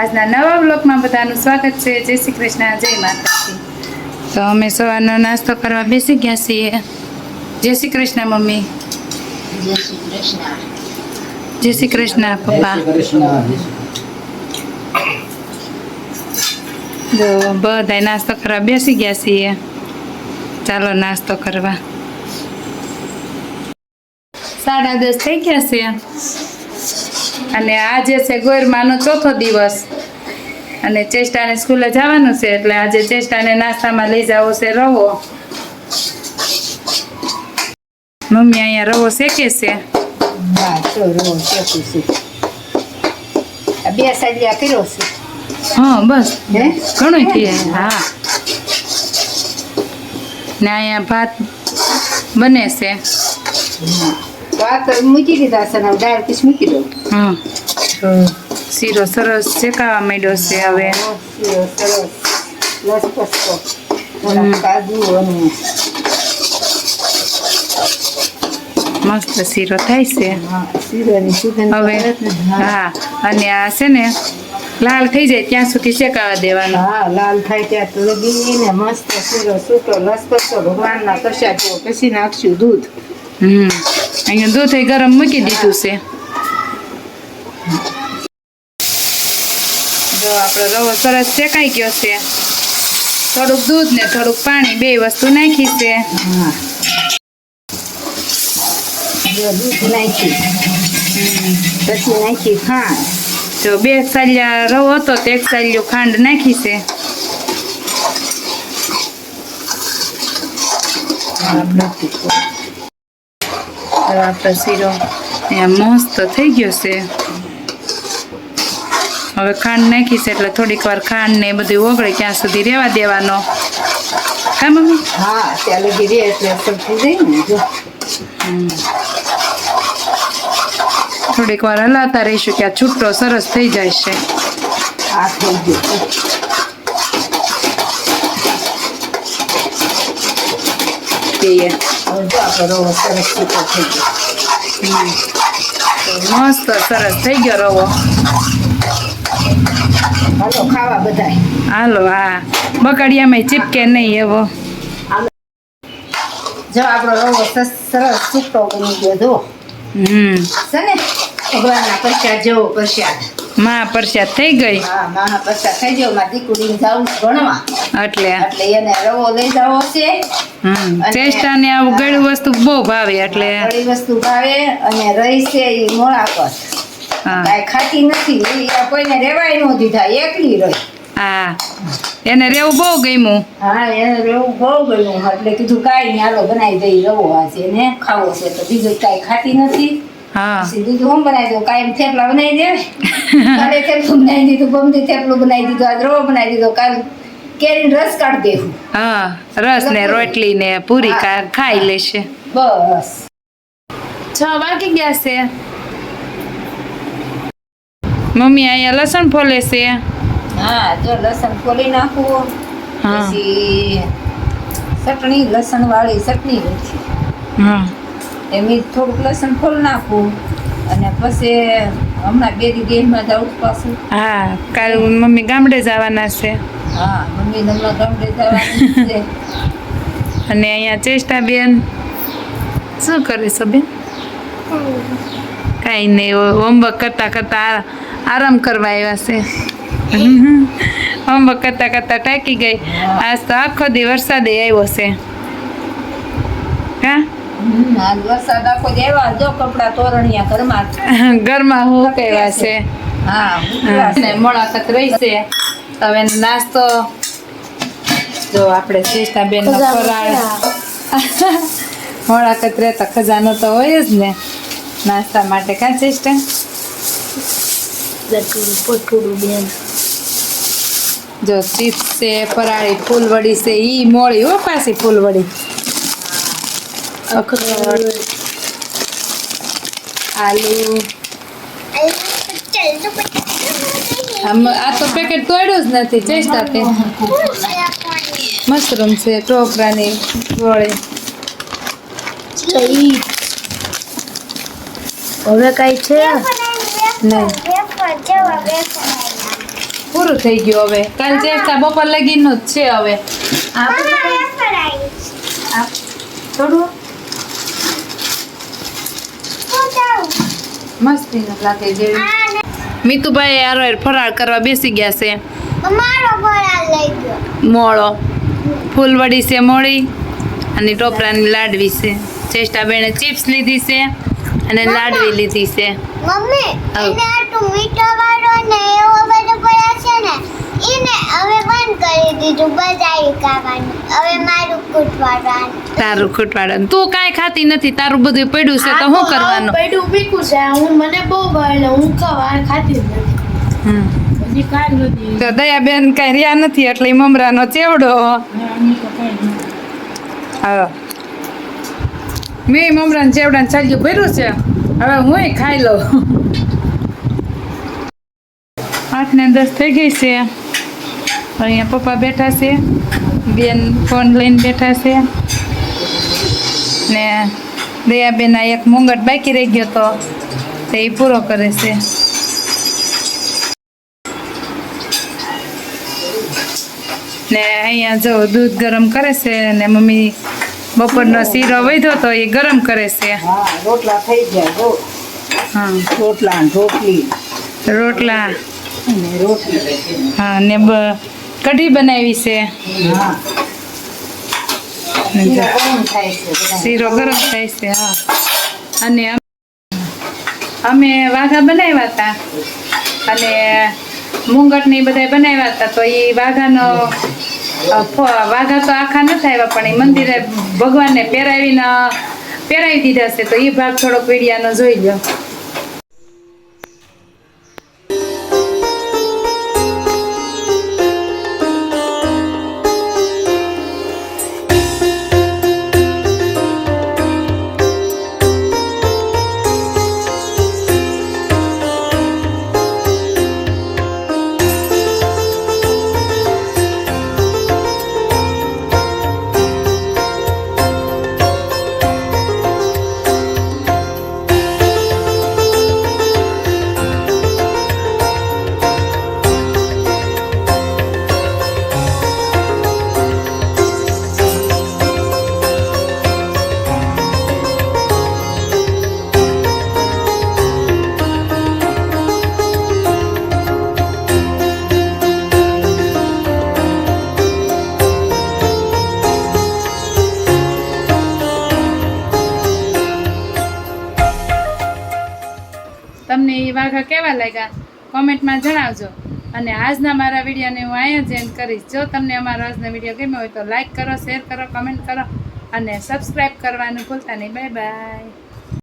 આજના નવા બ્લોગમાં બધાનું સ્વાગત છે. જય શ્રી કૃષ્ણ જય માતાજી. તો અમે સવારનો નાસ્તો કરવા બેસી ગયા છીએ. જય શ્રી કૃષ્ણ મમ્મી. જય શ્રી કૃષ્ણ. જય શ્રી કૃષ્ણ પપ્પા. જો બધાય નાસ્તો કરવા બેસી ગયા છીએ. ચાલો નાસ્તો કરવા. સાડા દસ થઈ ગયા છે. અને આજે છે ગોરમાનો ચોથો દિવસ. અને ચેષ્ટાને સ્કૂલે જવાનું છે એટલે આજે ચેષ્ટાને નાસ્તામાં લઈ જવો છે રવો. મમ્મી અહીંયા રવો શેકે છે? હા તો રવો શેકું છું. આ બે સાડિયા કર્યો છે. હા બસ. હે? ઘણું થઈએ હા. ને અહીંયા ભાત બને છે. ભાત મૂકી દીધા છે ને દાળ પીસ મૂકી દઉં. હા તો શીરો સરસ શેકાવા માંડ્યો છે હવે. શીરો સરસ. હમ. કાજુ અને મસ્ત શીરો થાય છે. હા શીરોની હવે. હા. અને આ છે ને લાલ થઈ જાય ત્યાં સુધી શેકાવા દેવાનો. હા લાલ થાય ત્યાં તો લગીને મસ્ત શીરો સૂટો લસપસતો ભગવાનના પ્રસાદ જેવો પછી નાખશું દૂધ. હમ. અહીંયા દૂધ ગરમ મૂકી દીધું છે. આપણો રવો સરસ શેકાઈ ગયો છે. થોડુંક દૂધ ને થોડુંક પાણી બે વસ્તુ નાખી છે. દૂધ નાખી પછી નાખી ખાંડ જો બે સાલિયા રવો હતો તો એક સાલિયું ખાંડ નાખી છે. આપણો શીરો મસ્ત થઈ ગયો છે. હવે ખાંડ નાખીશ એટલે થોડીક વાર ખાંડ ને બધું ઓગળે ત્યાં સુધી રહેવા દેવાનો. હા મમ્મી? હા ત્યાં લગી એટલે સરખું જાય ને જો. થોડીક વાર હલાવતા રહીશું કે આ છૂટો સરસ થઈ જાય છે. આ થઈ ગયું. કહીએ. હવે જો આપણો રવો સરસ સૂકો થઈ ગયો. મસ્ત સરસ થઈ ગયો રવો. હાલો ખાવા બધાય. હાલો હા. બકડિયામાં ચીપકે નહીં એવો. જો આપણો રવો સરસ સૂકો બની ગયો જો હમ. સને ભગવાનના પ્રસાદ જેવો પ્રસાદ. માં પ્રસાદ થઈ ગઈ? હા પ્રસાદ થઈ ગયો. મારા દીકરીને જાઉં ભણવા. એટલે. એટલે એને રવો લઈ જવો છે. હમ. અને- ચેષ્ટા ને આવું ગળ્યું વસ્તુ બહુ ભાવે એટલે. ગળી વસ્તુ ભાવે અને રહી છે એ મોળા પર. કાંઈ ખાતી નથી એ કોઈને રેવાય ન દીધા એકલી રહી. હા. એને રેવું બહુ ગમ્યું. હા એને રેવું બહુ ગમ્યું. એટલે કીધું કાંઈ નહીં હાલો બનાવી દઈ રવો છે એને ખાવો છે. તો બીજું કાંઈ ખાતી નથી. હા. બીજું હું બનાવી દઉં? કાંઈ થેપલા બનાવી દેવાય કાલે થેપલું બનાવી દીધું ગમતી થેપલું બનાવી દીધું આજ રવો બનાવી દીધો. કાલ કેરીનો રસ કાઢી દેવું હા રસ ને રોટલી ને પૂરી કા- ખાઈ લેશે. બસ. છ વાગી ગયા છે. મમ્મી અહીંયા લસણ ફોલે છે. હા જો લસણ ફોલી નાખવું હા. પછી ચટણી લસણ વાળી ચટણી હા. એમ થોડુંક લસણ ફોલ નાખવું અને પછી હમણાં બે દી દેહમાં જાઉં પાછું. હા કાલ મમ્મી ગામડે જવાના છે. હા મમ્મી હમણાં ગામડે જવાના છે. અને અહીંયા ચેષ્ટા બેન શું કરે છે બેન? નહીં હોમવર્ક કરતા કરતા આરામ કરવા આવ્યા છે. હોમવર્ક કરતા કરતા ટાંકી ગઈ. આજ તો આખો દી વરસાદે આવ્યો છે. હા? હમ, આ વરસાદ આખો દેવા જો કપડા તોરણિયા ઘરમાં. ઘરમાં હું કહેવા છે. ને રહી છે. તો હવે નાસ્તો જો આપણે ચેષ્ટા બેન નો ફરાળ મોળાકત રહેતા ખજાનો તો હોય જ ને. નાસ્તા માટે કા ચેષ્ટા જો ચિપ્સ છે ફરાળી ફૂલવડી છે ઈ મોળી હો પાછી ફૂલવડી. અખરોટ. આલુ. આમ આ તો પેકેટ તોડ્યું જ નથી ચેષ્ટા તે મશરૂમ છે ટોપરાની ગોળી હવે કઈ છે? નહીં પૂરું થઈ ગયું હવે. કાલ ચેષ્ટા બપોર લગીનું જ છે હવે. થોડું? મસ્તી ન લાગે જેવી. મીતુભાઈ આરો ફરાળ કરવા બેસી ગયા છે. મોળો. ફૂલવડી છે મોળી અને ટોપરાની લાડવી છે. ચેષ્ટા બેને ચિપ્સ લીધી છે. અને લાડવી લીધી છે. મમ્મી એને આ ટોમેટો વાળો ને એવો બધો પડ્યા છે ને એને હવે બંધ કરી દીધું બજાઈ ખાવાનું. હવે મારું કૂટવાનું તારું ખૂટવાડો તું કાંઈ ખાતી નથી તારું બધું પડ્યું છે તો શું કરવાનું? પડ્યું બીકું છે. હું મને બહુ ભાવે હું ખાવા ખાતી નથી. તો દયાબેન કાંઈ રહ્યા નથી એટલે મમરાનો ચેવડો. હા. મેં મમરાને ચેવડાને ચાલ્યું ભર્યું છે. હવે હું ખાઈ લઉં. આઠ ને દસ થઈ ગઈ છે. અહીંયા પપ્પા બેઠા છે. બેન ફોન લઈને બેઠા છે. ને દયાબેન આ એક મુંગટ બાકી રહી ગયો તો તે એ પૂરો કરે છે. ને અહીંયા જો દૂધ ગરમ કરે છે ને મમ્મી બપોરનો શીરો વધ્યો તો એ ગરમ કરે છે. હા રોટલા થઈ ગયા હા. રોટલા રોટલી. રોટલા. રોટલી હા ને કઢી બનાવી છે. શીરો ગરમ થાય છે હા. અને અમે વાઘા બનાવ્યા હતા. અને મુંગટ ને બધા બનાવ્યા હતા તો એ વાઘાનો વાઘા તો આખા નથી આવ્યા, પણ એ મંદિરે ભગવાનને પહેરાવીને, પહેરાવી દીધા છે, તો એ ભાગ થોડોક વીડિયાનો જોઈ લો તમને એ વાઘા કેવા લાગ્યા? કોમેન્ટમાં જણાવજો. અને આજના મારા વિડીયોને હું અહીંયા જ એન્ડ કરીશ. જો તમને અમારો આજનો વીડિયો ગમ્યો હોય તો લાઇક કરો શેર કરો કમેન્ટ કરો અને સબસ્ક્રાઈબ કરવાનું ભૂલતા નહીં. Bye bye